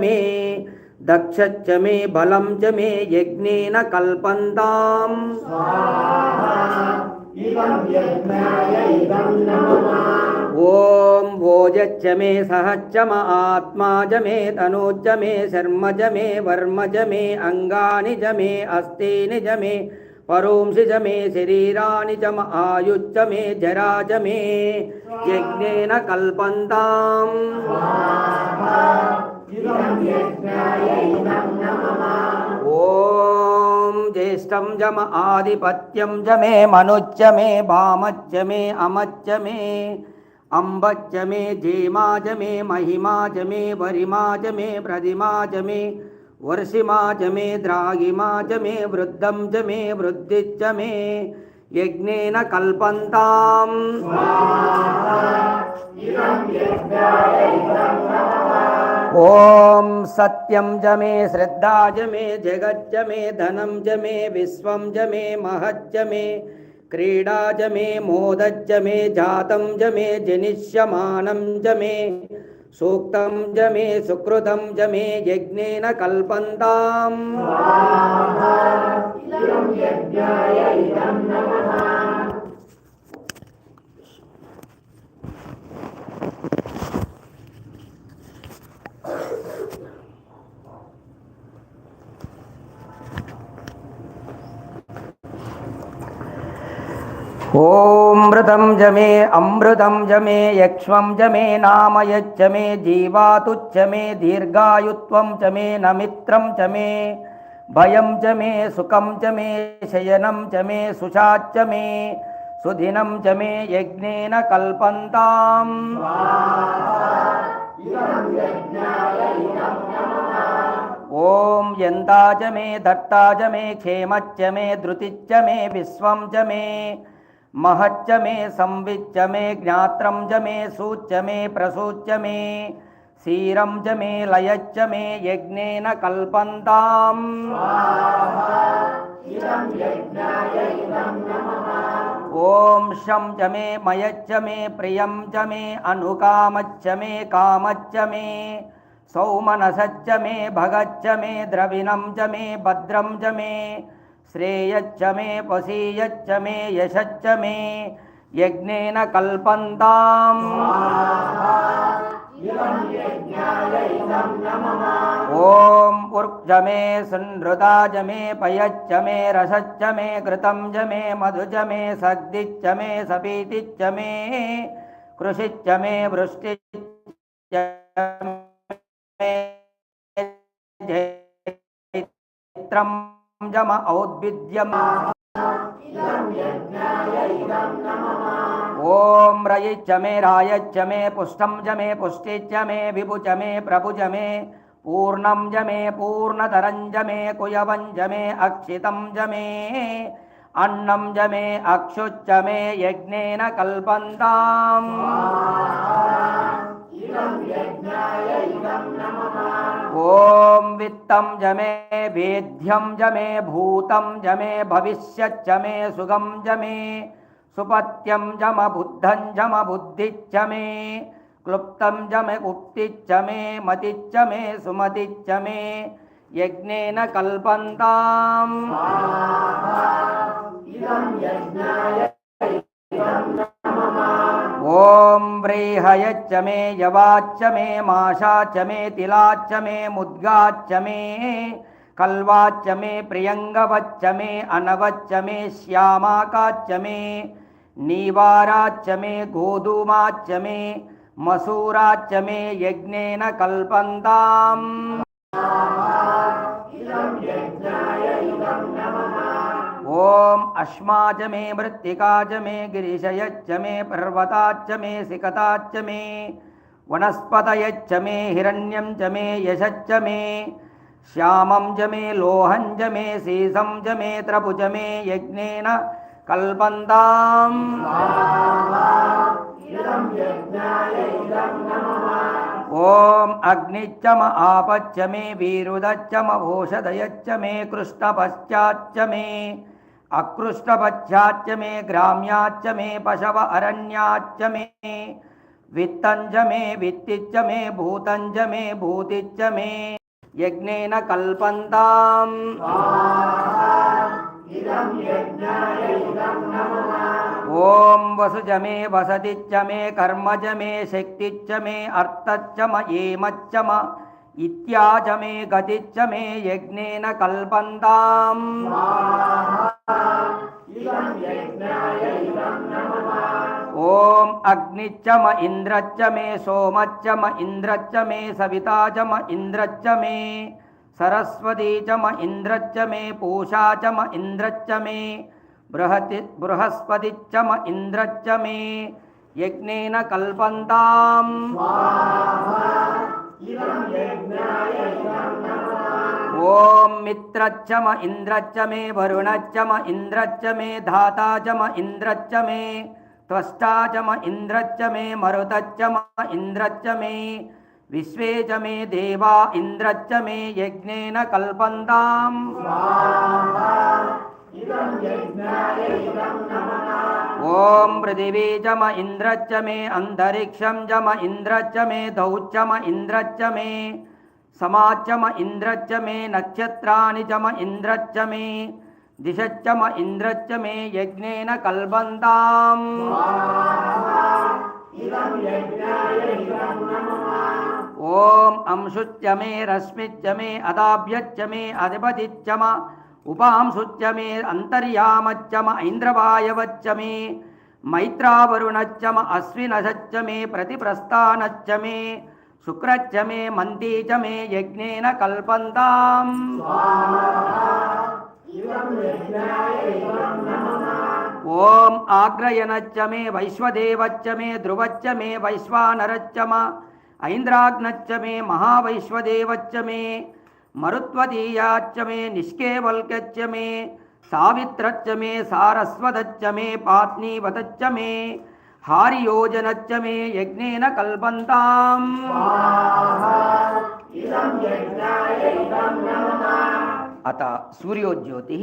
मे दक्षच्च मे बलं च मे यज्ञेन कल्पन्ताम् ॐ भोजच्च मे सहच्च म आत्मा च मे तनूच्च मे शर्म च मे वर्म च मे अङ्गानि च मे अस्तीनि च मे परोंसि च मे शरीराणि च म आयुश्च मे जरा च मे यज्ञेन कल्पन्ताम् ज्येष्ठं जम आधिपत्यं च मे मनुच्च मे भामच्च मे अमच्च मे अम्बच्च मे जेमा च मे महिमा च मे वरिमा च मे प्रतिमा च मे वर्षिमा च मे द्रागिमा च मे वृद्धं च मे वृद्धिश्च मे यज्ञेन कल्पन्ताम्। ॐ सत्यं च मे श्रद्धा मे जगच्च मे धनं च मे विश्वं च मे महच्च मे क्रीडा च मे मोदच्च मे जातं च मे जनिष्यमानं च मे सूक्तं च मे सुकृतं मे यज्ञेन कल्पन्ताम् ॐमृतं च मे अमृतं च मे यक्ष्मं च मे नाम यच्च मे जीवातुच्च मे दीर्घायुत्वं च मे नमित्रं च मे भयं च मे सुखं च मे शयनं च मे सुषाच्च मे सुदिनं च मे यज्ञेन कल्पन्ताम् ॐ यन्ता च मे दत्ता च मे क्षेमच्च मे धृतिश्च मे विश्वं च मे महच्च मे संविच्च मे ज्ञात्रं च मे सूच्च मे प्रसूच्च मे क्षीरं च मे लयच्च मे यज्ञेन कल्पन्ताम्। ॐ शं च मे मयच्च मे प्रियं च मे अनुकामच्च मे कामच्च मे सौमनसच्च मे भगच्च मे द्रविणं च मे भद्रं च मे శ్రేయచ్చ మే పసీయచ్చ మే యశచ్చ మే యజ్ఞేన కల్పంతాం. ఓం ఉర్జ మే సునృతాజ మే పయచ్చ మే రసచ్చ మే కృతం జ మే మధుజ మే సగ్దిచ్చ మే సపీతిచ్చ మే కృషిచ్చ మే వృష్టిచ్చ మే यम औद्भिद्यम ओम रयि पुष्टम जमे पुष्टिच मे विभुच मे प्रभु जमे पूर्णम जमे पूर्णतरञ्जमे कुयवञ्जमे अक्षितं जमे अन्नं जमे अक्षुच्चमे यज्ञेन कल्पन्ताम् वित्तं च मे वेद्यं च मे भूतं च मे भविष्यच्च मे सुगं च मे सुपत्यं च म बुद्धं च म क्लुप्तं च मे उक्तिश्च मे मतिश्च मे सुमतिश्च मे यज्ञेन कल्पन्ताम्। ॐ व्रीहयच्च मे यवाच्च मे माशाच्च मे तिलाच्च मे मुद्गाच्च मे कल्वाच्च मे प्रियङ्गवच्च मे अनवच्च मे श्यामाकाच्च मे नीवाराच्च मे गोधूमाच्च मे मसूराच्च मे यज्ञेन कल्पन्ताम् ॐ अश्मा च मे मृत्तिका च मे गिरिशयच्च मे पर्वताच्च मे सिकताच्च मे वनस्पतयच्च मे हिरण्यं च मे यशच्च मे श्यामं च मे लोहं च मे सीसं च मे यज्ञेन कल्पन्ताम्। ॐ अग्निच्च म आपच्च मे वीरुदच्च म भूषदयच्च मे कृष्णपश्चाच्च मे अकृष्टपश्चाच्च मे ग्राम्याच्च मे पशव अरण्याच्च मे वित्तञ्च मे वित्तिच्च मे भूतञ्च मे भूतिच्च मे यज्ञेन कल्पन्ताम्। ॐ वसुज मे वसतिच्च मे कर्मज मे शक्तिच्च मे अर्थच्च म एमच्च म इत्याच मे गतिच्च मे यज्ञेन कल्पन्ताम्। ఓం అగ్నిచ్చ మ ఇంద్రచ్చ మే సోమచ్చ మ ఇంద్రచ్చ మే సవితా చ మ ఇంద్రచ్చ మే సరస్వతీ చ మ ఇంద్రచ్చ మే పూషా చ మ ఇంద్రచ్చ మే బృహతి బృహస్పతిచ్చ మ ఇంద్రచ్చ మే యజ్ఞేన కల్పంతాం. मित्रच्च म इन्द्रच्च मे वरुणच्च म इन्द्रच्च मे धाता च म इन्द्रच्च मे त्वष्टा च म इन्द्रच्च मे मरुतच्च म इन्द्रच्च मे विश्वे च मे देवा इन्द्रच्च मे यज्ञेन कल्पन्ताम्। ॐ पृथिवी च म इन्द्रच्च मे अन्तरिक्षं च म इन्द्रच्च मे दौच्च म इन्द्रच्च मे సమాచమ ఇంద్రచ్చ మే నక్షత్రాని చమ ఇంద్రచ్చ మే దిశచ్చమ ఇంద్రచ్చ మే యజ్ఞేన కల్బంతాం ఓం అంశుచ్య మే రశ్మిచ్చ మే అదాభ్యచ్చ మే అధిపతిచ్చమ ఉపాంశుచ్య మే అంతర్యామచ్చమ ఐంద్రవాయవచ్చ మే మైత్రావరుణచ్చమ అశ్వినశ్చ మే ప్రతిప్రస్థానచ్చ మే శుక్రచ్చ మే మంతి చ మే యజ్ఞేన కల్పంతాం ఓం ఆగ్రయణచ్చ మే వైశ్వదేవచ్చ మే ధ్రువచ్చ మే వైశ్వానరచ్చ మా ఐంద్రాగ్నచ్చ మే మహావైశ్వదేవచ్చ మే మరుత్వదీయాచ్చ మే నిష్కేవల్కచ్చ మే సావిత్రచ్చ మే సారస్వదచ్చ మే పాత్నీవతచ్చ మే हारियोजनच्च मे यज्ञ कल्पन्ताम्। अतः सूर्योज्योति